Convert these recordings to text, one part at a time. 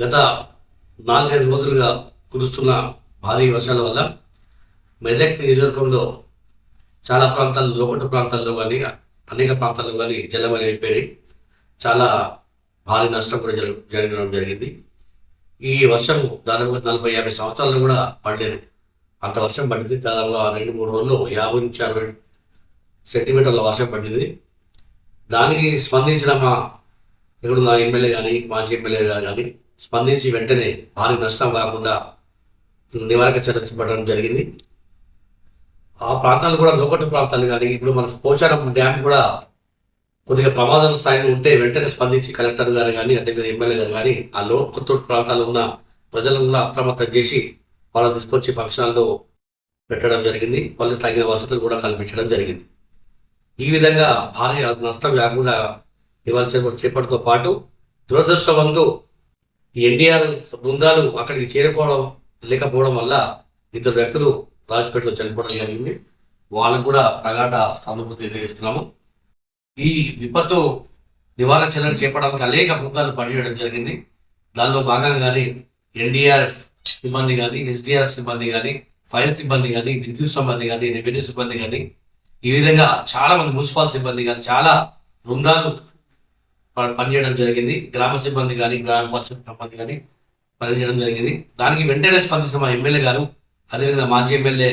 గత నాలుగైదు రోజులుగా కురుస్తున్న భారీ వర్షాల వల్ల మెదక్ నియోజకవర్గంలో చాలా ప్రాంతాల్లో లోకట్టు ప్రాంతాల్లో కానీ అనేక ప్రాంతాల్లో కానీ జలమయం అయిపోయి చాలా భారీ నష్టం కూడా జరగడం జరిగింది. ఈ వర్షం దాదాపుగా నలభై యాభై సంవత్సరాలు కూడా పడలేదు. అంత వర్షం పడింది. దాదాపుగా రెండు మూడు రోజుల్లో యాభై నుంచి అరవై సెంటీమీటర్ల వర్షం పడింది. దానికి స్పందించిన మా ఇక్కడ నా ఎమ్మెల్యే కానీ మాజీ ఎమ్మెల్యే గారు కానీ స్పందించి వెంటనే భారీ నష్టం కాకుండా నివారక చర్య చేపట్టడం జరిగింది. ఆ ప్రాంతాలు కూడా లోకట్టు ప్రాంతాలు కానీ ఇప్పుడు మన పోచారం డ్యామ్ కూడా కొద్దిగా ప్రమాదం స్థాయిలో ఉంటే వెంటనే స్పందించి కలెక్టర్ గారు కానీ అదేవిధంగా ఎమ్మెల్యే గారు కానీ ఆ లోకత్తూరు ప్రాంతాల్లో ఉన్న ప్రజలను కూడా అప్రమత్తం చేసి వాళ్ళని తీసుకొచ్చి ఫంక్షన్లో పెట్టడం జరిగింది. వాళ్ళకి తగిన వసతులు కూడా కల్పించడం జరిగింది. ఈ విధంగా భారీ నష్టం లేకుండా నివారణ చేప- చేపట్టడంతో పాటు దురదృష్టవంతు ఎన్టీఆర్ బృందాలు అక్కడికి చేరుకోవడం లేకపోవడం వల్ల ఇద్దరు వ్యక్తులు రాజపేటలో చనిపోవడం జరిగింది. వాళ్ళకు కూడా ప్రగాఢ సానుభూతి తెలియజేస్తున్నాము. ఈ విపత్తు నివారణ చర్యలు చేపడానికి అనేక బృందాలు పనిచేయడం జరిగింది. దానిలో భాగంగానే ఎన్డీఆర్ఎఫ్ సిబ్బంది కానీ ఎస్డీఆర్ఎఫ్ సిబ్బంది కానీ ఫైర్ సిబ్బంది కానీ విద్యుత్ సిబ్బంది కానీ రెవెన్యూ సిబ్బంది కానీ ఈ విధంగా చాలా మంది మున్సిపల్ సిబ్బంది కానీ చాలా బృందాలు పనిచేయడం జరిగింది. గ్రామ సిబ్బంది కానీ గ్రామ పరిషత్ సిబ్బంది కానీ పనిచేయడం జరిగింది. దానికి వెంటనే స్పందించిన మా ఎమ్మెల్యే గారు అదేవిధంగా మాజీ ఎమ్మెల్యే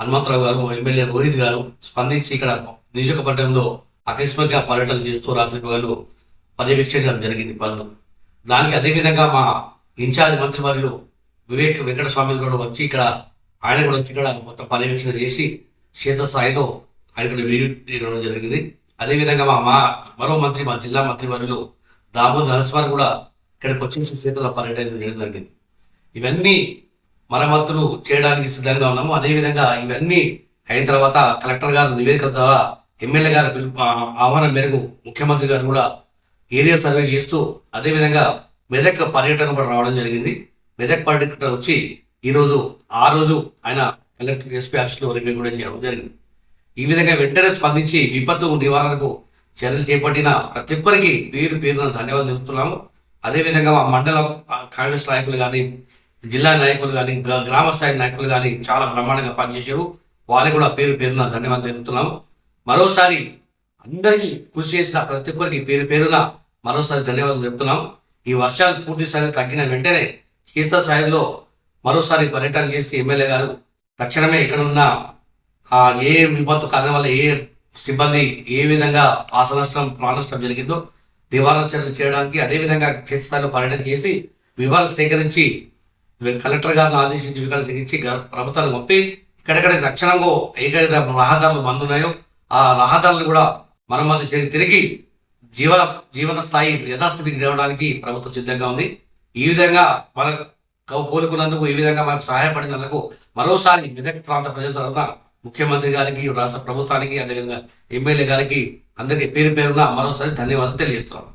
హనుమంతరావు గారు ఎమ్మెల్యే రోహిత్ గారు స్పందించి ఇక్కడ నియోజకపట్నంలో అకస్మాత్తుగా పర్యటన చేస్తూ రాత్రి పగలు పర్యవేక్షించడం జరిగింది పనులు. దానికి అదేవిధంగా మా ఇన్ఛార్జ్ మంత్రివర్యులు వివేక్ వెంకటస్వామి కూడా వచ్చి ఇక్కడ ఆయన కూడా వచ్చి ఇక్కడ మొత్తం పర్యవేక్షణ చేసి క్షేత్రస్థాయిలో ఆయన కూడా జరిగింది. అదేవిధంగా మా మా మరో మంత్రి మా జిల్లా మంత్రివర్యులు దామోదర్ నరసింహన్ కూడా ఇక్కడికి వచ్చేసి శీతల పర్యటన చేయడం జరిగింది. ఇవన్నీ మరమ్మతులు చేయడానికి సిద్ధంగా ఉన్నాము. అదేవిధంగా ఇవన్నీ అయిన తర్వాత కలెక్టర్ గారు నివేదికల ద్వారా ఎమ్మెల్యే గారి పిలుపు ఆ- ఆహ్వానం మేరకు ముఖ్యమంత్రి గారు కూడా ఏరియా సర్వే చేస్తూ అదేవిధంగా మెదక్ పర్యటన కూడా రావడం జరిగింది. మెదక్ పర్యటన వచ్చి ఈరోజు ఆ రోజు ఆయన కలెక్టర్ ఎస్పీ ఆఫీస్లో రివ్యూ కూడా చేయడం జరిగింది. ఈ విధంగా వెంటనే స్పందించి విపత్తు నివారణకు చర్యలు చేపట్టిన ప్రతి ఒక్కరికి పేరు పేరున ధన్యవాదాలు తెలుపుతున్నాము. అదేవిధంగా మా మండల కాంగ్రెస్ నాయకులు కానీ జిల్లా నాయకులు కానీ గ్రా- గ్రామ స్థాయి నాయకులు కానీ చాలా బ్రహ్మాండంగా పనిచేశారు. వారికి కూడా పేరు పేరున ధన్యవాదాలు తెలుపుతున్నాము. మరోసారి అందరికీ కృషి చేసిన ప్రతి ఒక్కరికి పేరు పేరున మరోసారి ధన్యవాదాలు చెప్తున్నాం ఈ వర్షాలు పూర్తి స్థాయిలో తగ్గిన వెంటనే తీర్థ స్థాయిలో మరోసారి పర్యటన చేసి ఎమ్మెల్యే గారు తక్షణమే ఇక్కడ ఉన్న ఏ విపత్తు కారణం వల్ల ఏ సిబ్బంది ఏ విధంగా ఆశ నష్టం ప్రాణ నష్టం జరిగిందో నివారణ చర్యలు చేయడానికి అదేవిధంగా క్షేత్రస్థాయిలో పర్యటన చేసి వివరాలు సేకరించి కలెక్టర్ గారిని ఆదేశించి వివరాలు సేకరించి గ- ప్రభుత్వాన్ని పంపి ఇక్కడెక్కడ తక్షణంగా ఏకైతే రహదారులు బంద్ ఉన్నాయో ఆ రహదారులు కూడా మరమ్మతు చేసి తిరిగి జీవ జీవన స్థాయి యథాస్థితికి తేవడానికి ప్రభుత్వం సిద్ధంగా ఉంది. ఈ విధంగా మన కోలుకున్నందుకు ఈ విధంగా మనకు సహాయపడినందుకు మరోసారి మెదక్ ప్రాంత ప్రజల తరఫున ముఖ్యమంత్రి గారికి రాష్ట్ర ప్రభుత్వానికి అదేవిధంగా ఎమ్మెల్యే గారికి అందరికీ పేరు పేరున మరోసారి ధన్యవాదాలు తెలియజేస్తున్నాను